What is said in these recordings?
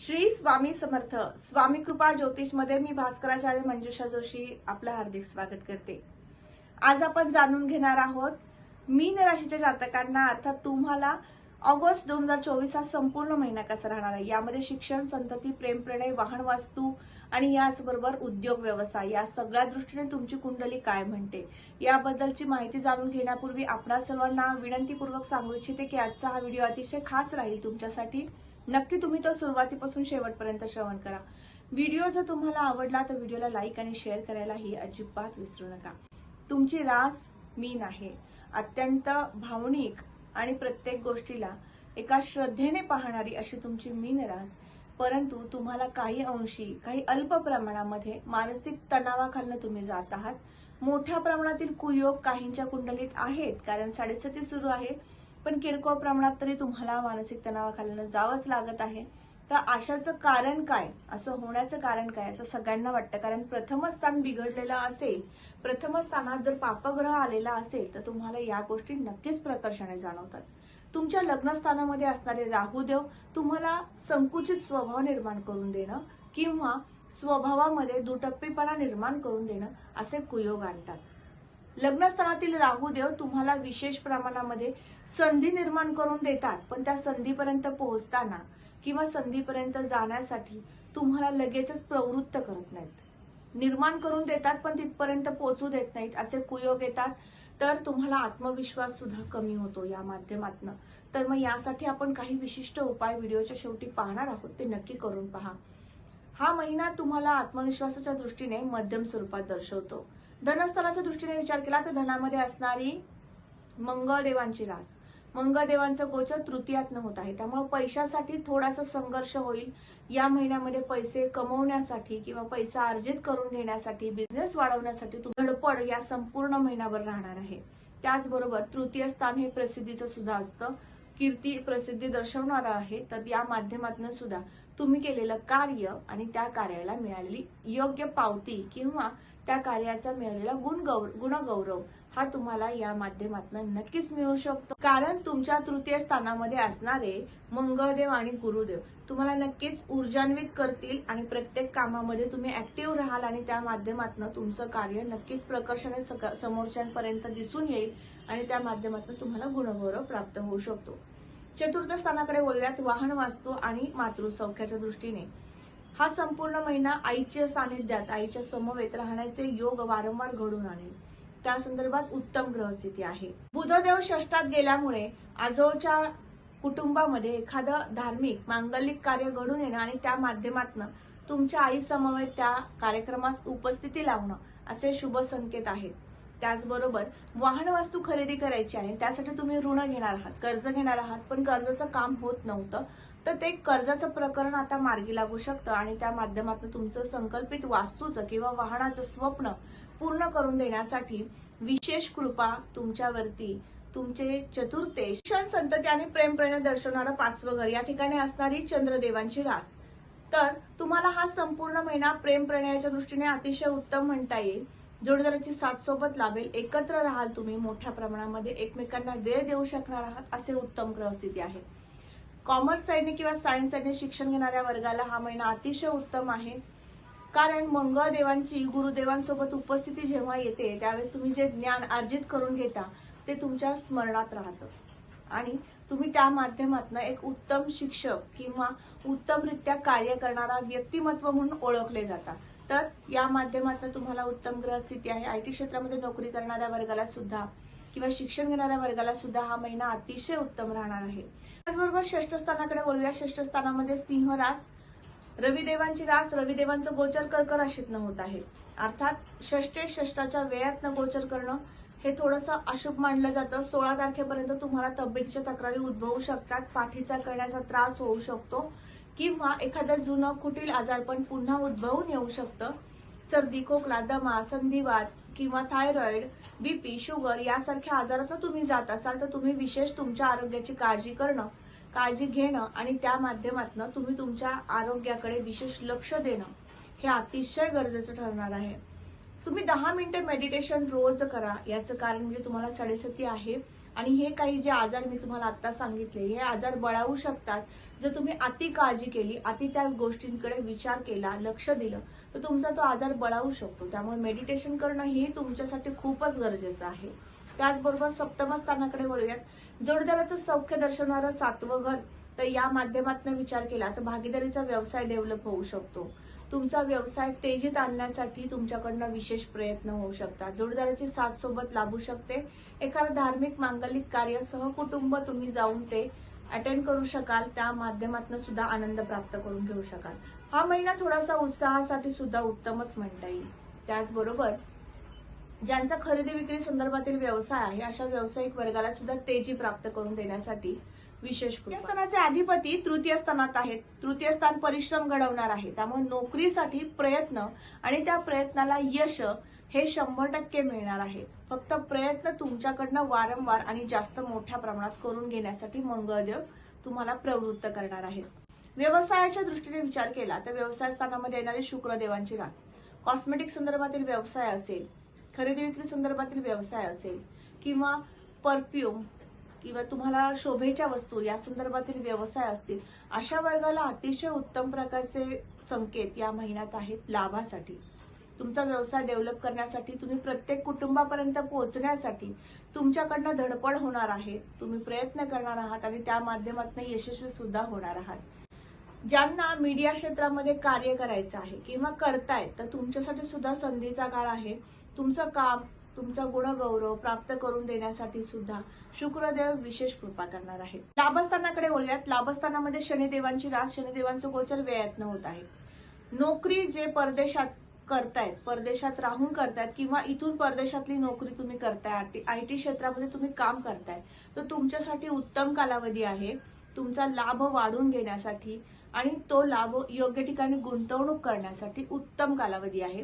श्री स्वामी समर्थ स्वामी कृपा ज्योतिषमध्ये मी भास्कराचार्य मंजुषा जोशी आपलं हार्दिक स्वागत करते. आज आपण जाणून घेणार आहोत मीन राशीच्या जातकांना अर्थात तुम्हाला ऑगस्ट दोन हजार चोवीस हा संपूर्ण महिना कसा राहणार आहे? यामध्ये शिक्षण संतती प्रेम प्रणय वाहन वास्तू आणि याचबरोबर उद्योग व्यवसाय या सगळ्या दृष्टीने तुमची कुंडली काय म्हणते? याबद्दलची माहिती जाणून घेण्यापूर्वी आपणा सर्वांना विनंतीपूर्वक सांगू इच्छिते की आजचा हा व्हिडिओ अतिशय खास राहील तुमच्यासाठी. नक्की तुम्ही तो सुरुवातीपासून शेवटपर्यंत श्रवण करा. व्हिडिओ जर तुम्हाला आवडला तर व्हिडिओला लाईक आणि शेअर करायलाही अजिबात विसरू नका. तुमची रास मीन आहे. अत्यंत भावनिक आणि प्रत्येक गोष्टीला एका श्रद्धेने पाहणारी अशी तुमची मीन रास. परंतु तुम्हाला काही अंशी काही अल्प प्रमाणामध्ये मानसिक तणावाखालनं तुम्ही जात आहात. मोठ्या प्रमाणातील कुयोग काहींच्या कुंडलीत आहेत कारण साडेसती सुरू आहे. पण किरकोळ प्रमाणात तरी तुम्हाला मानसिक तणावाखालनं जावंच लागत आहे. तर आशाचं कारण काय? असं होण्याचं कारण काय? असं सगळ्यांना वाटतं. कारण प्रथम स्थान बिघडलेलं असेल प्रथम स्थानात जर पापग्रह आलेला असेल तर तुम्हाला या गोष्टी नक्कीच प्रकर्षाने जाणवतात. तुमच्या लग्नस्थानामध्ये असणारे राहुदेव तुम्हाला संकुचित स्वभाव निर्माण करून देणं किंवा स्वभावामध्ये दुटप्पीपणा निर्माण करून देणं असे कुयोग आणतात. लग्नस्थानातील राहुदेव तुम्हाला विशेष प्रमाणामध्ये संधी निर्माण करून देतात. पण त्या संधीपर्यंत पोहोचताना किंवा संधीपर्यंत जाण्यासाठी तुम्हाला लगेचच प्रवृत्त करत नाहीत. निर्माण करून देतात पण तिथपर्यंत पोहोचू देत नाहीत असे कुयोग येतात. तर तुम्हाला आत्मविश्वास सुद्धा कमी होतो या माध्यमातनं. तर मग यासाठी आपण काही विशिष्ट उपाय व्हिडिओच्या शेवटी पाहणार आहोत. ते नक्की करून पहा. हा महिना तुम्हाला आत्मविश्वासाच्या दृष्टीने मध्यम स्वरूपात दर्शवतो. धनस्थानाच्या दृष्टीने विचार केला तर धनामध्ये असणारी मंगळदेवांची रास. मंगळदेवांचं गोचर तृतीयातनं होत आहे. त्यामुळे पैशासाठी थोडासा संघर्ष होईल. या महिन्यामध्ये पैसे कमवण्यासाठी किंवा पैसा अर्जित करून घेण्यासाठी बिझनेस वाढवण्यासाठी धडपड या संपूर्ण महिनाभर राहणार आहे. त्याचबरोबर तृतीय स्थान हे प्रसिद्धीचं सुद्धा असतं. कीर्ती प्रसिद्धी दर्शवणारा आहे तर या माध्यमातून सुद्धा तुम्ही केलेलं कार्य आणि त्या कार्याला मिळालेली योग्य पावती किंवा त्या कार्याचा मिळालेला गुणगौर गुणगौरव हा तुम्हाला या माध्यमातून नक्कीच मिळू शकतो. कारण तुमच्या तृतीय स्थानामध्ये असणारे मंगळदेव आणि गुरुदेव तुम्हाला नक्कीच ऊर्जान्वित करतील आणि प्रत्येक कामामध्ये तुम्ही ऍक्टिव्ह राहाल आणि त्या माध्यमातून तुमचं कार्य नक्कीच प्रकर्षाने सक- समोरच्यांपर्यंत दिसून येईल आणि त्या माध्यमातून तुम्हाला गुणगौरव प्राप्त होऊ शकतो. चतुर्थ स्थानाकडे वळूयात वाहन वास्तू आणि मातृसौख्याच्या दृष्टीने. हा संपूर्ण महिना आईच्या सानिध्यात आईच्या समवेत राहण्याचे योग वारंवार घडून आणेल. त्या संदर्भात उत्तम ग्रहस्थिती आहे. बुधदेव षष्टात गेल्यामुळे आजोच्या कुटुंबामध्ये एखादं धार्मिक मांगलिक कार्य घडून येणं आणि त्या माध्यमातून तुमच्या आई समवेत त्या कार्यक्रमास उपस्थिती लावणं असे शुभ संकेत आहेत. त्याचबरोबर वाहन वस्तू खरेदी करायची आहे त्यासाठी तुम्ही ऋण घेणार आहात कर्ज घेणार आहात पण कर्जाचं काम होत नव्हतं तर ते कर्जाचं प्रकरण आता मार्गी लागू शकतं आणि त्या माध्यमातून तुमचं संकल्पित वास्तूचं किंवा वाहनाचं स्वप्न पूर्ण करून देण्यासाठी विशेष कृपा तुमच्यावरती तुमचे चतुर्थे क्षण संतती आणि प्रेम प्रेरणा दर्शवणारं पाचवं घर. या ठिकाणी असणारी चंद्रदेवांची रास तर तुम्हाला हा संपूर्ण महिना प्रेम प्रणयाच्या दृष्टीने अतिशय उत्तम म्हणता येईल. जोडीदाराची साथ सोबत लाभेल. एकत्र राहाल तुम्ही. मोठ्या प्रमाणामध्ये एकमेकांना वेळ देऊ शकणार आहात असे उत्तम ग्रहस्थिती आहे. कॉमर्स साईडने किंवा सायन्स साईडने शिक्षण घेणाऱ्या वर्गाला हा महिना अतिशय उत्तम आहे. कारण मंगळदेवांची गुरुदेवांसोबत उपस्थिती जेव्हा येते त्यावेळेस तुम्ही जे ज्ञान अर्जित करून घेता ते तुमच्या स्मरणात राहतं. आणि तुम्ही त्या माध्यमातून एक उत्तम शिक्षक किंवा उत्तमरित्या कार्य करणारा व्यक्तिमत्व म्हणून ओळखले जातात तर या माध्यमातून तुम्हाला उत्तम ग्रहस्थिती आहे. आय टी क्षेत्रामध्ये नोकरी करणाऱ्या वर्गाला सुद्धा किंवा शिक्षण घेणाऱ्या वर्गाला सुद्धा हा महिना अतिशय उत्तम राहणार आहे. त्याचबरोबर षष्ठ स्थानाकडे वळूया. षष्ठ स्थानामध्ये सिंह रास रविदेवांची रास रविदेवांचं गोचर कर्क राशीतनं होत आहे. अर्थात षष्टे षष्टाच्या वेळातनं गोचर करणं हे थोडंसं अशुभ मानलं जातं. सोळा तारखेपर्यंत तुम्हाला तब्येतीच्या तक्रारी उद्भवू शकतात. पाठीचा करण्याचा त्रास होऊ शकतो. किंवा एखादं जुनं कुटील आजारपण पुन्हा उद्भवून येऊ शकतं. सर्दी खोकला दमा संधिवात किंवा थायरॉइड बीपी शुगर यासारख्या आजारातून तुम्ही जात असाल तर तुम्ही विशेष तुमच्या आरोग्याची काळजी करणं काळजी घेणं आणि त्या माध्यमातून तुम्ही तुमच्या आरोग्याकडे विशेष लक्ष देणं हे अतिशय गरजेचं ठरणार आहे. तुम्ही दहा मिनिटं मेडिटेशन रोज करा. याचं कारण म्हणजे तुम्हाला साडेसती आहे. आणि हे काही जे आजार मी तुम्हाला आता सांगितले हे आजार बळावू शकतात. जर तुम्ही अति काळजी केली अति त्या गोष्टींकडे विचार केला लक्ष दिलं तर तुमचा तो आजार बळावू शकतो. त्यामुळे मेडिटेशन करणं हे तुमच्यासाठी खूपच गरजेचं आहे. त्याचबरोबर सप्तमस्थानाकडे वळूयात. जोडदाराचं सौख्य दर्शवणारं सातवं घर तर या माध्यमातून विचार केला तर भागीदारीचा व्यवसाय डेव्हलप होऊ शकतो. तुमचा व्यवसाय तेजीत आणण्यासाठी तुमच्याकडनं विशेष प्रयत्न होऊ शकतात. जोडदाराची साथ सोबत लाभू शकते. एखादं धार्मिक मांगलिक कार्य सहकुटुंब तुम्ही जाऊन ते अटेंड करू शकाल. त्या माध्यमातून सुद्धा आनंद प्राप्त करून घेऊ शकाल. हा महिना थोडासा उत्साहासाठी सुद्धा उत्तमच म्हणता येईल. त्याचबरोबर ज्यांचा खरेदी विक्री संदर्भातील व्यवसाय आहे अशा व्यावसायिक वर्गाला सुद्धा तेजी प्राप्त करून देण्यासाठी विशेष स्थानाचे अधिपती तृतीय स्थानात आहेत. तृतीय स्थान परिश्रम घडवणार आहे. त्यामुळे नोकरीसाठी प्रयत्न आणि त्या प्रयत्नाला यश हे शंभर टक्के मिळणार आहे. फक्त प्रयत्न तुमच्याकडनं वारंवार आणि जास्त मोठ्या प्रमाणात करून घेण्यासाठी मंगळदेव तुम्हाला प्रवृत्त करणार आहेत. व्यवसायाच्या दृष्टीने विचार केला तर व्यवसाय स्थानामध्ये येणारे शुक्रदेवांची रास. कॉस्मेटिक संदर्भातील व्यवसाय असेल खरेदी विक्री संदर्भातील व्यवसाय असेल किंवा परफ्यूम किंवा तुम्हाला शोभेच्या वस्तू या संदर्भातील व्यवसाय असतील अशा वर्गाला अतिशय उत्तम प्रकारचे संकेत या महिन्यात आहेत लाभासाठी. तुमचा व्यवसाय डेव्हलप करण्यासाठी तुम्ही प्रत्येक कुटुंबापर्यंत पोहोचण्यासाठी तुमच्याकडनं धडपड होणार आहे. तुम्ही प्रयत्न करणार आहात आणि त्या माध्यमातून यशस्वी सुद्धा होणार आहात. ज्यांना मीडिया क्षेत्रामध्ये कार्य करायचं आहे किंवा करतायत तर तुमच्यासाठी सुद्धा संधीचा काळ आहे. तुमचं काम तुमचा गुणगौरव प्राप्त करून देण्यासाठी सुद्धा शुक्रदेव विशेष कृपा करणार आहे लाभस्थानाकडे वळूयात. लाभस्थानामध्ये शनिदेवांची रास शनिदेवांचं गोचर वेळातनं होत आहे. नोकरी जे परदेशात करतायत परदेशात राहून करतायत किंवा इथून परदेशातली नोकरी तुम्ही करताय आय टी क्षेत्रामध्ये तुम्ही काम करताय तर तुमच्यासाठी उत्तम कालावधी आहे. तुमचा लाभ वाढून घेण्यासाठी आणि तो लाभ योग्य ठिकाणी गुंतवणूक करण्यासाठी उत्तम कालावधी आहे.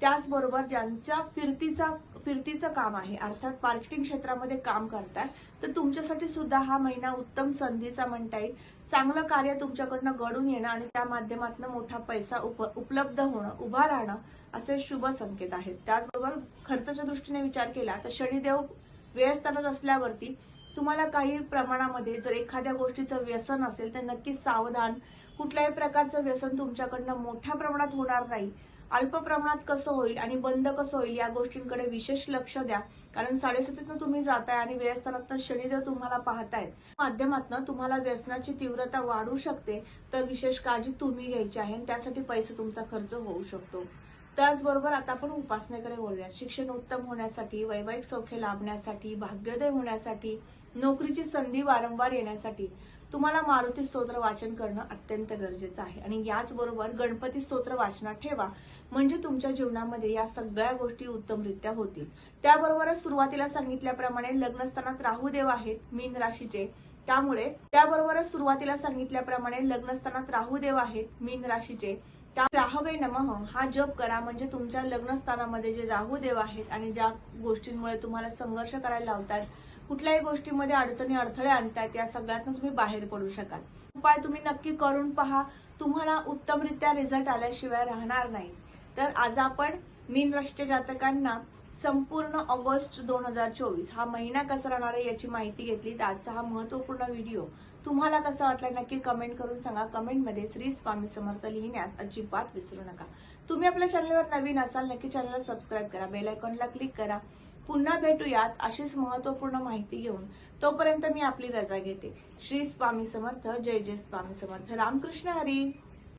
त्याचबरोबर ज्यांच्या फिरतीचा फिरतीचं काम आहे अर्थात मार्केटिंग क्षेत्रामध्ये काम करताय तर तुमच्यासाठी सुद्धा हा महिना उत्तम संधीचा म्हणता येईल. चांगलं कार्य तुमच्याकडनं घडून येणं आणि त्या माध्यमातून मोठा पैसा उप उपलब्ध होणं उभा राहणं असे शुभ संकेत आहेत. त्याचबरोबर खर्चाच्या दृष्टीने विचार केला तर शनिदेव व्ययस्थानात असल्यावरती तुम्हाला काही प्रमाणामध्ये जर एखाद्या गोष्टीचं व्यसन असेल तर नक्कीच सावधान. कुठल्याही प्रकारचं व्यसन तुमच्याकडनं मोठ्या प्रमाणात होणार नाही. अल्प प्रमाणात कसं होईल आणि बंद कसं होईल या गोष्टींकडे विशेष लक्ष द्या. कारण साडेसातीतनं तुम्ही जाताय आणि व्यसनात शनिदेव तुम्हाला पाहतायत. माध्यमातून तुम्हाला व्यसनाची तीव्रता वाढू शकते तर विशेष काळजी तुम्ही घ्यायची आहे आणि त्यासाठी पैसे तुमचा खर्च होऊ शकतो. त्याचबरोबर आता आपण उपासनेकडे वळूया शिक्षण उत्तम होण्यासाठी वैवाहिक सौख्य लाभण्यासाठी भाग्योदय होण्यासाठी नोकरीची संधी वारंवार येण्यासाठी तुम्हाला मारुती स्तोत्र वाचन करणं अत्यंत गरजेचं आहे. आणि याचबरोबर गणपती स्तोत्र वाचनात ठेवा. म्हणजे तुमच्या जीवनामध्ये या सगळ्या गोष्टी उत्तमरित्या होतील. त्याबरोबरच सुरुवातीला सांगितल्याप्रमाणे लग्नस्थानात राहुदेव आहेत मीन राशीचे. त्यामुळे त्याबरोबरच सुरुवातीला सांगितल्याप्रमाणे लग्नस्थानात राहुदेव आहेत मीन राशीचे. राहवे नमः. हा जप करा म्हणजे तुमच्या लग्नस्थानामध्ये जे राहुदेव आहेत आणि ज्या गोष्टींमुळे तुम्हाला संघर्ष करायला लावतात कुठल्याही गोष्टीमध्ये अडचणी अडथळे आणतात या सगळ्यातून तुम्ही बाहेर पडू शकाल. उपाय तुम्ही नक्की करून पहा. तुम्हाला उत्तमरित्या रिझल्ट आल्याशिवाय राहणार नाही. तर आज आपण मीन राशीच्या जातकांना संपूर्ण ऑगस्ट दोन हजार चोवीस हा महिना कसा राहणार आहे याची माहिती घेतली तर आजचा हा महत्त्वपूर्ण व्हिडिओ. तुम्हाला कसं वाटलं नक्की कमेंट करून सांगा. कमेंटमध्ये श्री स्वामी समर्थ लिहिण्यास अजिबात विसरू नका. तुम्ही आपल्या चॅनलवर नवीन असाल नक्की चॅनलला सबस्क्राईब करा. बेल आयकॉनला क्लिक करा. पुन्हा भेटूयात अशीच महत्त्वपूर्ण माहिती घेऊन. तोपर्यंत मी आपली रजा घेते. श्री स्वामी समर्थ. जय जय स्वामी समर्थ. रामकृष्ण हरी.